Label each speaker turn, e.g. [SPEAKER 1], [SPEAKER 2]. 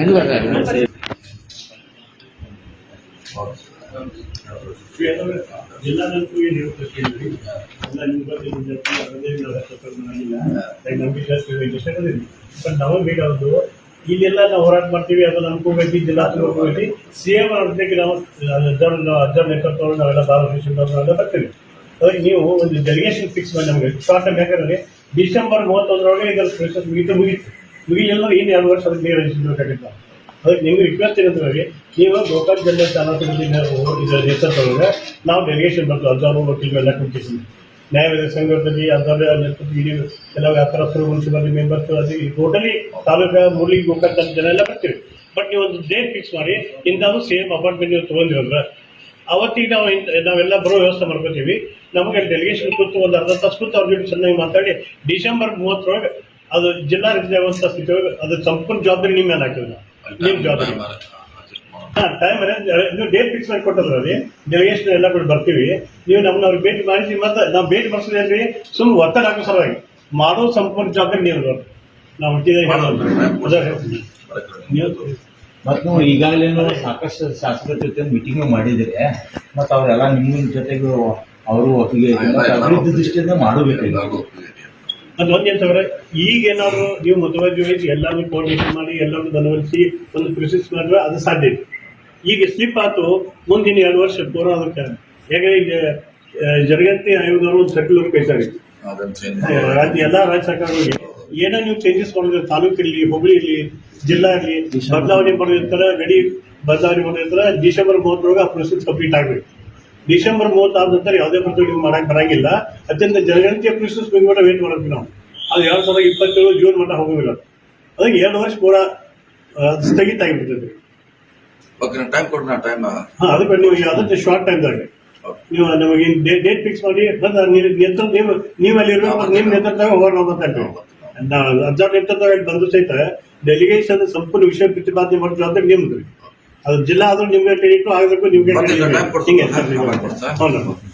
[SPEAKER 1] ಹಿಂದೂ ಏನು ನಮ್ಗೆ ಇಲ್ಲೆಲ್ಲ ನಾವು ಹೋರಾಟ ಮಾಡ್ತೀವಿ ಅದನ್ನ ಅನ್ಕೋಬೇಕು ಜಿಲ್ಲಾ ಹೋಗ್ಬೇಕು ಸೇಮ್ ಅದಕ್ಕೆ ನಾವು ಅಜ್ಜರ್ ನೇತೃತ್ವ ನಾವೆಲ್ಲ ಭಾಗವಹಿಸಿ ನಾವೆಲ್ಲ ಬರ್ತೀವಿ ಅದಕ್ಕೆ ನೀವು ಒಂದು ಡೆಲಿಗೇಷನ್ ಫಿಕ್ಸ್ ಮಾಡಿ ನಮಗೆ ಶಾರ್ಟ್ ಟೈಮ್ ಯಾಕಂದ್ರೆ ಡಿಸೆಂಬರ್ ಮೂವತ್ತೊಂದರೊಳಗೆ ಇದರ ಪ್ರೊಸೆಸ್ ಮುಗಿತು ಮುಗಿತು ಮುಗಿಲಿಲ್ಲ ಏನು ಎರಡು ವರ್ಷ ಅದಕ್ಕೆ ನೀರು ಹಂಚಿಬೇಕಾಗಿತ್ತು ಅದಕ್ಕೆ ನಿಮ್ಗೆ ರಿಕ್ವೆಸ್ಟ್ ಏನಂತಂದ್ರೆ ನೀವು ಗೋಕಾಕ್ ಜಿಲ್ಲೆ ಚಾಲಕರಲ್ಲಿ ನೇತೃತ್ವದೊಳಗೆ ನಾವು ಡೆಲಿಗೇಷನ್ ಬರ್ತೀವಿ ಅಜ್ಜಾರು ವಕೀಲರು ಎಲ್ಲ ಕೊಟ್ಟಿದ್ದೀವಿ ನ್ಯಾಯವಾದ ಸಂಘದಲ್ಲಿ ನೇತೃತ್ವ ಇಡೀ ಎಲ್ಲ ವ್ಯಾಪಾರಸ್ಥರು ಮುನ್ಸಿಪಾಲಿಟಿ ಮೆಂಬರ್ಸ್ ಅದು ಟೋಟಲಿ ತಾಲೂಕಾ ಮೂಲಿ ಗೋಕಾಕ್ ಜನ ಎಲ್ಲ ಬರ್ತೀವಿ. ಬಟ್ ನೀವು ಒಂದು ಡೇಟ್ ಫಿಕ್ಸ್ ಮಾಡಿ ಇಂಥದ್ದು ಸೇಮ್ ಅಪಾರ್ಟ್ಮೆಂಟ್ ನೀವು ತೊಗೊಂಡಿರಲ್ಲ ಅವತ್ತಿಗೆ ನಾವು ನಾವೆಲ್ಲ ಬರೋ ವ್ಯವಸ್ಥೆ ಮಾಡ್ಕೋತೀವಿ. ನಮಗೆ ಡೆಲಿಗೇಷನ್ ಕೂತು ಒಂದು ಅರ್ಧ ತಾಸು ಕೂತು ಅವ್ರ ಜೊತೆ ಚೆನ್ನಾಗಿ ಮಾತಾಡಿ, ಡಿಸೆಂಬರ್ ಮೂವತ್ತರೊಳಗೆ ಅದು ಜಿಲ್ಲಾ ರೀತಿಯಾಗುವಂಥ ಸ್ಥಿತಿ ಒಳಗೆ ಅದು ಸಂಪೂರ್ಣ ಜವಾಬ್ದಾರಿ ನಿಮ್ಮ ಮೇಲೆ ಹಾಕಿದ್ರು ನಿಮ್ಮ ಜವಾಬ್ದಾರಿ ಟೈಮ್ ನೀವು ಡೇಟ್ ಫಿಕ್ಸ್ ಮಾಡಿ ರೀ ಡೆಲಿಗೇಷನ್ ಎಲ್ಲ ಬರ್ತೀವಿ. ನೀವು ನಮ್ಮನ್ನ ಅವ್ರಿಗೆ ಭೇಟಿ ಮಾಡಿಸಿ ಮತ್ತೆ ನಾವು ಭೇಟಿ ಬರ್ಸೋದೇನ್ರಿ ಸುಮ್ಮನೆ ಒತ್ತಡ ಹಾಕೋ ಸಲುವಾಗಿ. ಮಾಡೋ ಸಂಪೂರ್ಣ ಜವಾಬ್ದಾರಿ ನೀವು ಇರೋದು. ನಾವು
[SPEAKER 2] ಮತ್ತು ನೀವು ಈಗಾಗಲೇ ಸಾಕಷ್ಟು ಶಾಸಕರ ಜೊತೆ ಮೀಟಿಂಗ್ ಮಾಡಿದರೆ ಮತ್ತು ಅವರೆಲ್ಲ ನಿಮ್ಮ ಜೊತೆಗೂ ಅವರು. ಅಭಿವೃದ್ಧಿ ದೃಷ್ಟಿಯಿಂದ ಮಾಡಬೇಕು
[SPEAKER 1] ಅದು ಒಂದ್ ಸಾವಿರ ಈಗ ಏನಾದ್ರು ನೀವು ಮತವಾಗಿ ವಹಿಸಿ ಎಲ್ಲರೂ ಕೋರ್ಡಿನೇಷನ್ ಮಾಡಿ ಎಲ್ಲರೂ ಮನವೊಲಿಸಿ ಒಂದು ಪ್ರೊಸೆಸ್ ಮಾಡಿದ್ರೆ ಅದು ಸಾಧ್ಯ ಇದೆ. ಈಗ ಸ್ಲಿಪ್ ಆತು ಮುಂದಿನ ಎರಡು ವರ್ಷ ಪೂರ ಅದಕ್ಕೆ ಹೇಗೆ ಈಗ ಜನಗಣತಿ ಆಯೋಗದವರು ಒಂದು ಸರ್ಕ್ಯುಲರ್ ಕೈಸಾಗಿತ್ತು ರಾಜ್ಯ ಎಲ್ಲ ರಾಜ್ಯ ಸರ್ಕಾರಗಳಿಗೆ ಏನೋ ನೀವು ಚೇಂಜಸ್ ಮಾಡಿದ್ರೆ ತಾಲೂಕು ಇರಲಿ ಹುಬ್ಳಿ ಇರಲಿ ಜಿಲ್ಲಾ ಇರಲಿ ಬದಲಾವಣೆ ಮಾಡಿರ್ತಾರೆ ಗಡಿ ಬದಲಾವಣೆ ಮಾಡಿರ್ತಾರೆ ಡಿಸೆಂಬರ್ ಮೂವತ್ತರೊಳಗೆ ಆ ಪ್ರೊಸೆಸ್ ಕಂಪ್ಲೀಟ್ ಆಗಬೇಕು. ಡಿಸೆಂಬರ್ ಮೂವತ್ತಾದ ನಂತರ ಯಾವುದೇ ಪ್ರತಿಭಟನೆ ಮಾಡಕ್ ಬರಂಗಿಲ್ಲ. ಅತ್ಯಂತ ಜನಗಣತಿಯ ಕ್ರಿಸ್ಮಸ್ ಮಟ್ಟ ವೇಟ್ ಮಾಡ್ತೀವಿ ನಾವು. ಅದು ಎರಡು ಸಾವಿರದ ಇಪ್ಪತ್ತೇಳು ಜೂನ್ ಮಟ್ಟ ಹೋಗೋದಿಲ್ಲ. ಅದಕ್ಕೆ ಎರಡು ವರ್ಷ ಪೂರ ಸ್ಥಗಿತ ಆಗಿಬಿಡ್ತದೆ.
[SPEAKER 3] ಓಕೆ ಟೈಮ್ ಕೊಡೋಣ ಟೈಮ್
[SPEAKER 1] ಹಾ ಅದಕ್ಕೆ ನೀವು ಯಾವ್ದಾದ್ರು ಶಾರ್ಟ್ ಟೈಮ್ದಾಗ ನೀವು ನಮಗೆ ಡೇಟ್ ಫಿಕ್ಸ್ ಮಾಡಿ ಮತ್ತೆ ನೀವು ನೇತೃತ್ವ ನೀವು ನೀವು ಅಲ್ಲಿ ನಿಮ್ಮ ನೇತೃತ್ವದಾಗ ಹೋಗೋಣ ನಾವು ನೇತೃತ್ವದಾಗ ಬಂದು ಸಹಿತ ಡೆಲಿಗೇಷನ್ ಸಂಪೂರ್ಣ ವಿಷಯ ಪ್ರತಿಪಾದನೆ ಮಾಡ್ತೀವಿ ಅಂತ ನಿಮ್ದು. ಅದು ಜಿಲ್ಲಾ ಆದ್ರೂ ನಿಮ್ಗೆ ಕ್ರೆಡಿಟ್ ಆಗಬೇಕು ನಿಮ್ಗೆ. ಹಿಂಗೆ? ಹೌದು